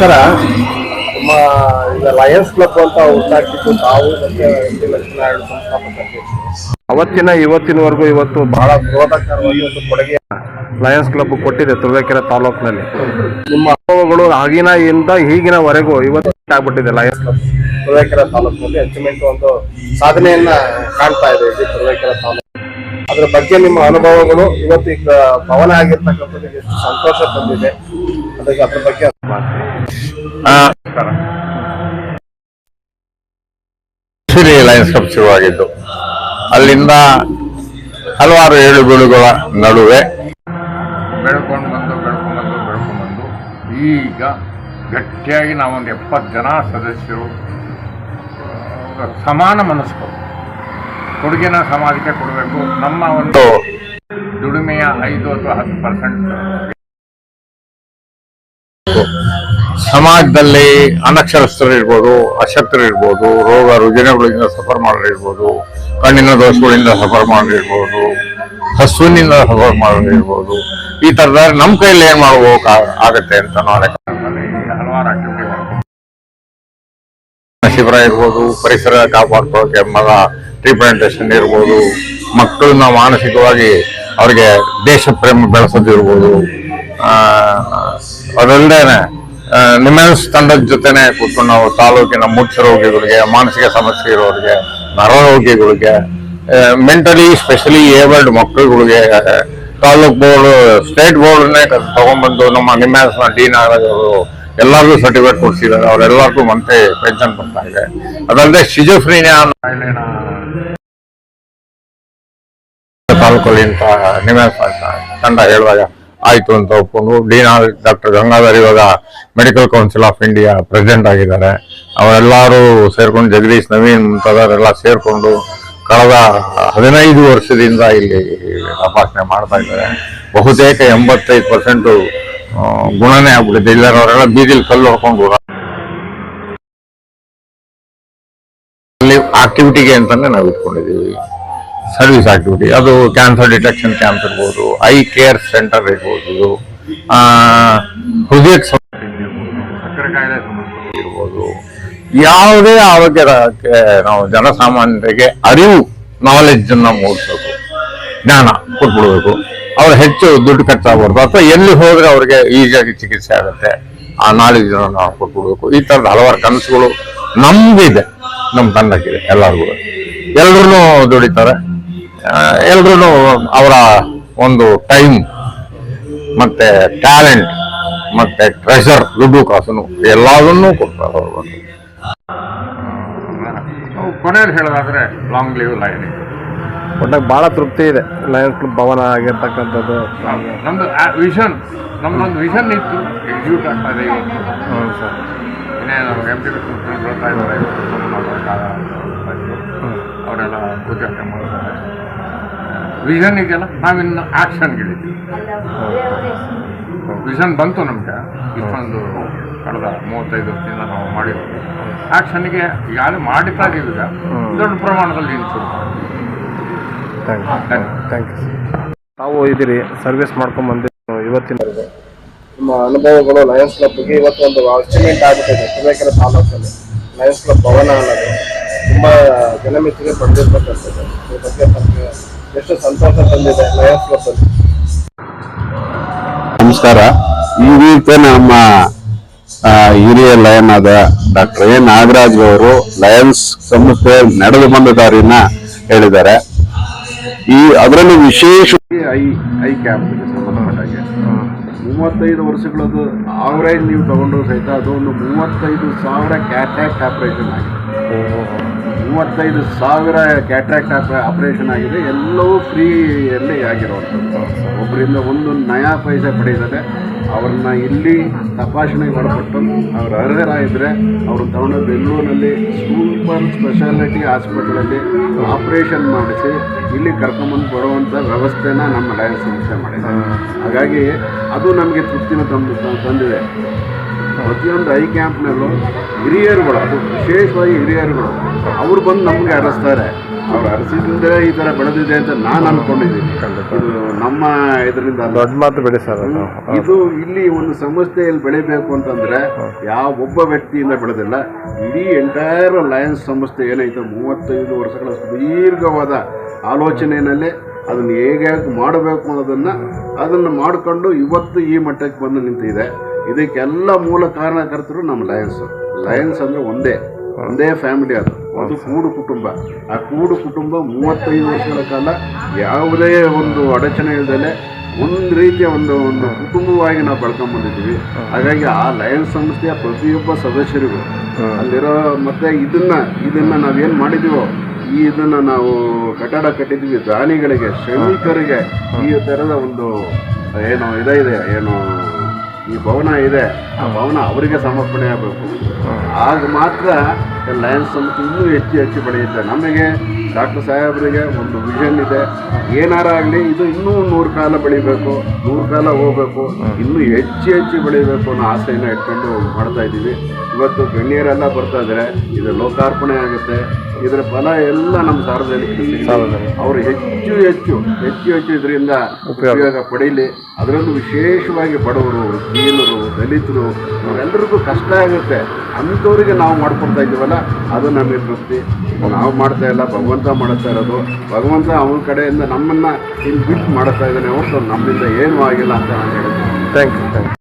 ನಮಸ್ಕಾರ. ನಮ್ಮ ಈಗ ಲಯನ್ಸ್ ಕ್ಲಬ್ ಅಂತ ಹುಟ್ಟಾಕಿದ್ದು ತಾವು ಮತ್ತೆ ಲಕ್ಷ್ಮೀನಾರಾಯಣ ಸಂಸ್ಥಾಪಕ ಅವತ್ತಿನ ಇವತ್ತಿನವರೆಗೂ ಇವತ್ತು ಬಹಳ ಬೃಹದಾಕಾರವಾಗಿ ಒಂದು ಕೊಡುಗೆ ಲಯನ್ಸ್ ಕ್ಲಬ್ ಕೊಟ್ಟಿದೆ ತುರುವೇಕೆರೆ ತಾಲೂಕಿನಲ್ಲಿ. ನಿಮ್ಮ ಅನುಭವಗಳು ಆಗಿನ ಇಂದ ಈಗಿನವರೆಗೂ ಇವತ್ತು ಆಗ್ಬಿಟ್ಟಿದೆ ಲಯನ್ಸ್ ಕ್ಲಬ್ ತುರುವೇಕೆರೆ ತಾಲೂಕಿನಲ್ಲಿ ಅಚೀವ್ಮೆಂಟ್ ಒಂದು ಸಾಧನೆಯನ್ನ ಕಾಣ್ತಾ ಇದೆ ಇಲ್ಲಿ ತುರುವೇಕೆರೆ ತಾಲೂಕು. ಅದ್ರ ಬಗ್ಗೆ ನಿಮ್ಮ ಅನುಭವಗಳು ಇವತ್ತು ಈಗ ಭವನ ಆಗಿರ್ತಕ್ಕಂಥದ್ದು ಎಷ್ಟು ಸಂತೋಷ ತಂದಿದೆ. ಅದಕ್ಕೆ ಅದ್ರ ಬಗ್ಗೆ ಸಿರಿ ಲಯನ್ಸ್ ಕಪ್ ಶುರುವಾಗಿದ್ದು. ಅಲ್ಲಿಂದ ಹಲವಾರು ಏಳು ಬೇಳುಗಳ ನಡುವೆ ಬೆಳ್ಕೊಂಡು ಬಂದು ಬೆಳ್ಕೊಂಡು ಬಂದು ಬೆಳ್ಕೊಂಡು ಬಂದು ಈಗ ಗಟ್ಟಿಯಾಗಿ ನಾವೊಂದು ಎಪ್ಪತ್ತು ಜನ ಸದಸ್ಯರು ಸಮಾನ ಮನಸ್ಕರು ಕೊಡುಗೆನ ಸಮಾಜಕ್ಕೆ ಕೊಡಬೇಕು. ನಮ್ಮ ಒಂದು ದುಡಿಮೆಯ ಐದು ಅಥವಾ ಹತ್ತು ಪರ್ಸೆಂಟ್ ಸಮಾಜದಲ್ಲಿ ಅನಕ್ಷರಸ್ಥರು ಇರ್ಬೋದು ಅಶಕ್ತರು ಇರ್ಬೋದು ರೋಗ ರುಜಿನಗಳಿಂದ ಸಫರ್ ಮಾಡೋರಿರ್ಬೋದು ಕಣ್ಣಿನ ದೋಷಗಳಿಂದ ಸಫರ್ ಮಾಡೋರಿರ್ಬೋದು ಹಸುವಿನಿಂದ ಸಫರ್ ಮಾಡೋರಿರ್ಬೋದು ಈ ತರದ ನಮ್ಮ ಕೈಯಲ್ಲಿ ಏನ್ ಮಾಡಬೇಕು ಆಗತ್ತೆ ಅಂತ ನಾಳೆ ಹಲವಾರು ಶಿಬಿರ ಇರ್ಬೋದು, ಪರಿಸರ ಕಾಪಾಡ್ಕೊಳ್ಳೋಕೆ ಮಗ ಪ್ಲಾಂಟೇಶನ್ ಇರ್ಬೋದು, ಮಕ್ಕಳನ್ನ ಮಾನಸಿಕವಾಗಿ ಅವ್ರಿಗೆ ದೇಶ ಪ್ರೇಮ ಬೆಳೆಸೋದಿರ್ಬೋದು. ಆ, ನಿಮೆನ್ಸ್ ತಂಡದ ಜೊತೆನೆ ಕೂತ್ಕೊಂಡು ನಾವು ತಾಲೂಕಿನ ಮೂರ್ಛ ರೋಗಿಗಳಿಗೆ ಮಾನಸಿಕ ಸಮಸ್ಯೆ ಇರೋರಿಗೆ ನರರೋಗಿಗಳಿಗೆ ಮೆಂಟಲಿ ಸ್ಪೆಷಲಿ ಏಬಲ್ಡ್ ಮಕ್ಕಳುಗಳಿಗೆ ತಾಲೂಕ್ ಬೋರ್ಡ್ ಸ್ಟೇಟ್ ಬೋರ್ಡ್ನೇ ತಗೊಂಡ್ಬಂದು ನಮ್ಮ ನಿಮ್ಮೆನ್ಸ್ನ ಡೀನ್ ಅವರು ಎಲ್ಲರಿಗೂ ಸರ್ಟಿಫಿಕೇಟ್ ಕೊಡ್ಸಿದ್ದಾರೆ. ಅವರೆಲ್ಲರಿಗೂ ಮತ್ತೆ ಪೆನ್ಷನ್ ಬರ್ತಾ ಇದೆ. ಅದಲ್ಲದೆ ಶಿಜೋಫ್ರೀನಿಯಾ ತಾಲೂಕಲ್ಲಿ ಇಂಥ ನಿಮ್ಮೆನ್ಸ್ ತಂಡ ಹೇಳಿದಾಗ ಆಯ್ತು ಅಂತ ಒಪ್ಕೊಂಡು ಡೀನ್ ಡಾಕ್ಟರ್ ಗಂಗಾಧರ್ ಇವಾಗ medical council of India president ಆಗಿದ್ದಾರೆ. ಅವರೆಲ್ಲರೂ ಸೇರ್ಕೊಂಡು ಜಗದೀಶ್, ನವೀನ್ ಮುಂತಾದವರೆಲ್ಲ ಸೇರಿಕೊಂಡು ಕಳೆದ ಹದಿನೈದು ವರ್ಷದಿಂದ ಇಲ್ಲಿ ತಪಾಸಣೆ ಮಾಡ್ತಾ ಇದ್ದಾರೆ. ಬಹುತೇಕ ಎಂಬತ್ತೈದು ಪರ್ಸೆಂಟು ಗುಣನೇ ಆಗ್ಬಿಟ್ಟಿದೆ. ಇಲ್ಲರವರೆಲ್ಲ ಬೀದಿಲಿ ಕಲ್ಲು ಹೊಡ್ಕೊಂಡು. ಅಲ್ಲಿ ಆಕ್ಟಿವಿಟಿಗೆ ಅಂತಾನೆ ನಾವು ಇಟ್ಕೊಂಡಿದ್ದೀವಿ ಸರ್ವಿಸ್ ಆಕ್ಟಿವಿಟಿ ಅದು ಕ್ಯಾನ್ಸರ್ ಡಿಟೆಕ್ಷನ್ ಕ್ಯಾಂಪ್ ಇರ್ಬೋದು, ಐ ಕೇರ್ ಸೆಂಟರ್ ಇರ್ಬೋದು ಹೃದಯ ಸಕ್ಕರೆ ಕಾಯಿಲೆ ಇರ್ಬೋದು. ಯಾವುದೇ ಆರೋಗ್ಯಕ್ಕೆ ನಾವು ಜನಸಾಮಾನ್ಯರಿಗೆ ಅರಿವು ನಾಲೆಜ್ ಅನ್ನ ಮೂಡಿಸಬೇಕು ಜ್ಞಾನ ಕೊಟ್ಬಿಡ್ಬೇಕು. ಅವ್ರು ಹೆಚ್ಚು ದುಡ್ಡು ಖರ್ಚಾಗಬಾರ್ದು. ಅಥವಾ ಎಲ್ಲಿ ಹೋದ್ರೆ ಅವ್ರಿಗೆ ಈಸಿಯಾಗಿ ಚಿಕಿತ್ಸೆ ಆಗುತ್ತೆ. ಆ ನಾಲೆಜ್ ನಾವು ಕೊಟ್ಬಿಡ್ಬೇಕು. ಈ ತರದ ಹಲವಾರು ಕನಸುಗಳು ನಮ್ಗಿದೆ ನಮ್ಮ ತಂಡಕ್ಕಿದೆ, ಎಲ್ಲರಿಗೂ. ಎಲ್ಲರೂ ದುಡಿತಾರೆ. ಎಲ್ರೂ ಅವರ ಒಂದು ಟೈಮ್ ಮತ್ತೆ ಟ್ಯಾಲೆಂಟ್ ಮತ್ತೆ ಟ್ರೆಷರ್ ದುಡ್ಡು ಕಾಸು ಎಲ್ಲದನ್ನೂ ಕೊಡ್ತಾರೆ ಅವ್ರು ಬಂದು. ನಾವು ಕೊನೆಯಲ್ಲಿ ಹೇಳೋದಾದ್ರೆ ಲಾಂಗ್ ಲೀವ್ ಲೈನ್ ಒಟ್ಟಾಗಿ ಬಹಳ ತೃಪ್ತಿ ಇದೆ. ಲಯನ್ಸ್ ಕ್ಲಬ್ ಭವನ ಆಗಿರ್ತಕ್ಕಂಥದ್ದು. ನಮ್ದು ವಿಷನ್ ನಮ್ದೊಂದು ವಿಷನ್ ಇತ್ತು. ಎಕ್ಸಿಕ್ಯೂಟ್ ಆಗ್ತಾ ಇದೆ ಇವತ್ತು ಹ್ಞೂ ಸರ್ ಇನ್ನೇನು ಎಂ ಟಿ ಬರ್ತಾ ಇದ್ದಾರೆ. ಅವರೆಲ್ಲ ಉದ್ಯೋಗ ವಿಷನ್ ಇದೆಯಲ್ಲ ನಾವಿನ್ನು ಆ್ಯಕ್ಷನ್ಗಳಿದ್ದೀವಿ ವಿಷನ್ ಬಂತು ನಮಗೆ. ಇಷ್ಟೊಂದು ಕಳೆದ ಮೂವತ್ತೈದು ವರ್ಷದಿಂದ ನಾವು ಮಾಡಿದ್ವಿ. ಆ್ಯಕ್ಷನ್ಗೆ ಯಾರು ಮಾಡಿತಾ ಈಗ ದೊಡ್ಡ ಪ್ರಮಾಣದಲ್ಲಿ ಮಾಡ್ತೀವಿ. ಥ್ಯಾಂಕ್ ಯು ತಾವು ಇದ್ದೀರಿ ಸರ್ವಿಸ್ ಮಾಡ್ಕೊಂಡ್ ಬಂದಿದ್ದು ಇವತ್ತಿನ ನಿಮ್ಮ ಅನುಭವಗಳು ಲಯನ್ಸ್ ಕ್ಲಬ್ ಬಗ್ಗೆ ಇವತ್ತು ಒಂದು ಅಚೀವ್ಮೆಂಟ್ ಆಗ್ಬಿಟ್ಟಿದೆ ತುರುವೇಕೆರೆ ತಾಲೂಕಲ್ಲಿ. ಲಯನ್ಸ್ ಕ್ಲಬ್ ಭವನ ಅನ್ನೋದು. ತುಂಬ ಜನಮಿತಿಗೆ ಪಡೆದಿರ್ತಕ್ಕಂಥದ್ದು. ಈ ಬಗ್ಗೆ ತಮಗೆ ಎಷ್ಟು ಸಂತೋಷ ತಂದಿದೆ ಲಯನ್ಸ್ ಕ್ಲಬ್ ಅಲ್ಲಿ. ನಮಸ್ಕಾರ. ಈ ರೀತಿ ನಮ್ಮ ಹಿರಿಯ ಲಯನ್ ಆದ ಡಾಕ್ಟರ್ ಎ. ನಾಗರಾಜ್ ಅವರು ಲಯನ್ಸ್ ಸಂಸ್ಥೆ ನಡೆದು ಬಂದ ದಾರಿನ ಹೇಳಿದ್ದಾರೆ. ಈ ಅದರಲ್ಲಿ ವಿಶೇಷ ಐ ಐ ಕ್ಯಾಂಪ್ ಸಂಬಂಧಪಟ್ಟಾಗೆ. ಮೂವತ್ತೈದು ವರ್ಷಗಳದ್ದು ಆವರೇಜ್ ನೀವು ತಗೊಂಡ್ರು ಸಹಿತ ಅದು ಒಂದು ಮೂವತ್ತೈದು ಸಾವಿರ ಕ್ಯಾಟ್ಯಾಕ್ಟ್ ಆಪರೇಷನ್ ಆಗಿದೆ. ಮೂವತ್ತೈದು ಸಾವಿರ ಕ್ಯಾಟ್ರಾಕ್ಟ್ ಆಪರೇಷನ್ ಆಗಿದೆ. ಎಲ್ಲವೂ ಫ್ರೀಯಲ್ಲಿ ಆಗಿರುವಂಥದ್ದು. ಒಬ್ಬರಿಂದ ಒಂದು ನಯಾ ಪೈಸೆ ಪಡೆಯದೆ ಅವ್ರನ್ನ ಇಲ್ಲಿ ತಪಾಸಣೆ ಒಳಪಟ್ಟು ಅವ್ರು ಅರ್ಹರಾಗಿದ್ದರೆ ಅವರು ತಗೊಂಡು ಬೆಂಗಳೂರಿನಲ್ಲಿ ಸೂಪರ್ ಸ್ಪೆಷಾಲಿಟಿ ಹಾಸ್ಪಿಟಲಲ್ಲಿ ಆಪರೇಷನ್ ಮಾಡಿಸಿ ಇಲ್ಲಿ ಕರ್ಕೊಂಬಂದು ಬರುವಂಥ ವ್ಯವಸ್ಥೆನ ನಮ್ಮ ಲಯನ್ಸ್ ಸಂಸ್ಥೆ ಮಾಡಿದೆ ಹಾಗಾಗಿ ಅದು ನಮಗೆ ತೃಪ್ತಿನ ತಂದು ತಂದಿದೆ. ಪ್ರತಿಯೊಂದು ಐ ಕ್ಯಾಂಪ್ನಲ್ಲೂ ಹಿರಿಯರುಗಳು ಅದು ವಿಶೇಷವಾಗಿ ಹಿರಿಯರುಗಳು ಅವ್ರು ಬಂದು ನಮಗೆ ಅರಸ್ತಾರೆ. ಅವ್ರು ಅರಸಿದ್ರೆ ಈ ಥರ ಬೆಳೆದಿದೆ ಅಂತ ನಾನು ಅಂದ್ಕೊಂಡಿದ್ದೀನಿ ಇದು ನಮ್ಮ ಇದರಿಂದ. ದೊಡ್ಡ ಮಾತು ಬೆಳೆ ಸರ್ ಇದು ಇಲ್ಲಿ ಒಂದು ಸಂಸ್ಥೆಯಲ್ಲಿ ಬೆಳಿಬೇಕು ಅಂತಂದರೆ ಯಾವ ಒಬ್ಬ ವ್ಯಕ್ತಿಯಿಂದ ಬೆಳೆದಿಲ್ಲ ಇಡೀ ಎಂಟೈರ್ ಲಯನ್ಸ್ ಸಂಸ್ಥೆ ಏನೈತೆ ಮೂವತ್ತೈದು ವರ್ಷಗಳ ಸುದೀರ್ಘವಾದ ಆಲೋಚನೆಯಲ್ಲಿ ಅದನ್ನು ಹೇಗೆ ಮಾಡಬೇಕು ಅನ್ನೋದನ್ನು ಅದನ್ನು ಮಾಡಿಕೊಂಡು ಇವತ್ತು ಈ ಮಟ್ಟಕ್ಕೆ ಬಂದು ನಿಂತಿದೆ. ಇದಕ್ಕೆಲ್ಲ ಮೂಲ ಕಾರಣಕರ್ತರು ನಮ್ಮ ಲಯನ್ಸ್ ಲಯನ್ಸ್ ಅಂದ್ರೆ ಒಂದೇ ಒಂದೇ ಫ್ಯಾಮಿಲಿ ಅದು. ಒಂದು ಕೂಡು ಕುಟುಂಬ. ಆ ಕೂಡು ಕುಟುಂಬ ಮೂವತ್ತೈದು ವರ್ಷಗಳ ಕಾಲ ಯಾವುದೇ ಒಂದು ಅಡಚಣೆ ಇಲ್ಲದೆ ಒಂದು ರೀತಿಯ ಒಂದು ಒಂದು ಕುಟುಂಬವಾಗಿ ನಾವು ಬೆಳ್ಕೊಂಡ್ ಬಂದಿದ್ದೀವಿ. ಹಾಗಾಗಿ ಆ ಲಯನ್ಸ್ ಸಂಸ್ಥೆಯ ಪ್ರತಿಯೊಬ್ಬ ಸದಸ್ಯರಿಗೂ ಅಲ್ಲಿರೋ ಮತ್ತೆ ಇದನ್ನ ಇದನ್ನ ನಾವೇನು ಮಾಡಿದೀವೋ ಈ ಇದನ್ನ ನಾವು ಕಟ್ಟಡ ಕಟ್ಟಿದ್ವಿ. ದಾನಿಗಳಿಗೆ, ಶ್ರಮಿಕರಿಗೆ ಈ ಥರದ ಒಂದು, ಏನು ಇದಿದೆ ಇದೆ, ಏನು ಈ ಭವನ ಇದೆ ಆ ಭವನ ಅವರಿಗೆ ಸಮರ್ಪಣೆ ಆಗಬೇಕು. ಆಗ ಮಾತ್ರ ಲಯನ್ಸ್ ಸಂಸ್ಥೆ ಇನ್ನೂ ಹೆಚ್ಚು ಹೆಚ್ಚು ಬೆಳೆಯುತ್ತೆ. ನಮಗೆ ಡಾಕ್ಟರ್ ಸಾಹೇಬರಿಗೆ ಒಂದು ವಿಷನ್ ಇದೆ. ಏನಾರ ಆಗಲಿ ಇದು ಇನ್ನೂ ನೂರು ಕಾಲ ಬೆಳಿಬೇಕು ನೂರು ಕಾಲ ಹೋಗ್ಬೇಕು ಇನ್ನೂ ಹೆಚ್ಚು ಹೆಚ್ಚು ಬೆಳಿಬೇಕು ಅನ್ನೋ ಆಸೆಯನ್ನು ಇಟ್ಕೊಂಡು ಮಾಡ್ತಾ ಇದ್ದೀವಿ. ಇವತ್ತು ಗಣ್ಯರೆಲ್ಲ ಬರ್ತಾ ಇದ್ದಾರೆ ಇದು ಲೋಕಾರ್ಪಣೆ ಆಗುತ್ತೆ. ಇದರ ಫಲ ಎಲ್ಲ ನಮ್ಮ ಸಾರ್ವಜನಿಕರಿಗೆ. ಅವರು ಹೆಚ್ಚು ಹೆಚ್ಚು ಹೆಚ್ಚು ಹೆಚ್ಚು ಇದರಿಂದ ಉಪಯೋಗ. ಪಡೀಲಿ. ಅದರಲ್ಲೂ ವಿಶೇಷವಾಗಿ ಬಡವರು ದೀನರು ದಲಿತರು ಅವರೆಲ್ಲರಿಗೂ ಕಷ್ಟ ಆಗುತ್ತೆ. ಅಂಥವ್ರಿಗೆ ನಾವು ಮಾಡ್ಕೊಡ್ತಾ ಇದ್ದೀವಲ್ಲ ಅದು ನಮಗೆ ತೃಪ್ತಿ. ನಾವು ಮಾಡ್ತಾ ಇಲ್ಲ, ಭಗವಂತ ಮಾಡ್ತಾ ಇರೋದು. ಭಗವಂತ ಅವನ ಕಡೆಯಿಂದ ನಮ್ಮನ್ನು ಇಲ್ಲಿ ಬಿಟ್ಟು ಮಾಡ್ತಾ ಇದ್ದಾನೆ ಹೊರತು ನಮ್ಮಿಂದ ಏನೂ ಆಗಿಲ್ಲ ಅಂತ ನಾನು ಹೇಳ್ತೀನಿ. Thank you thank you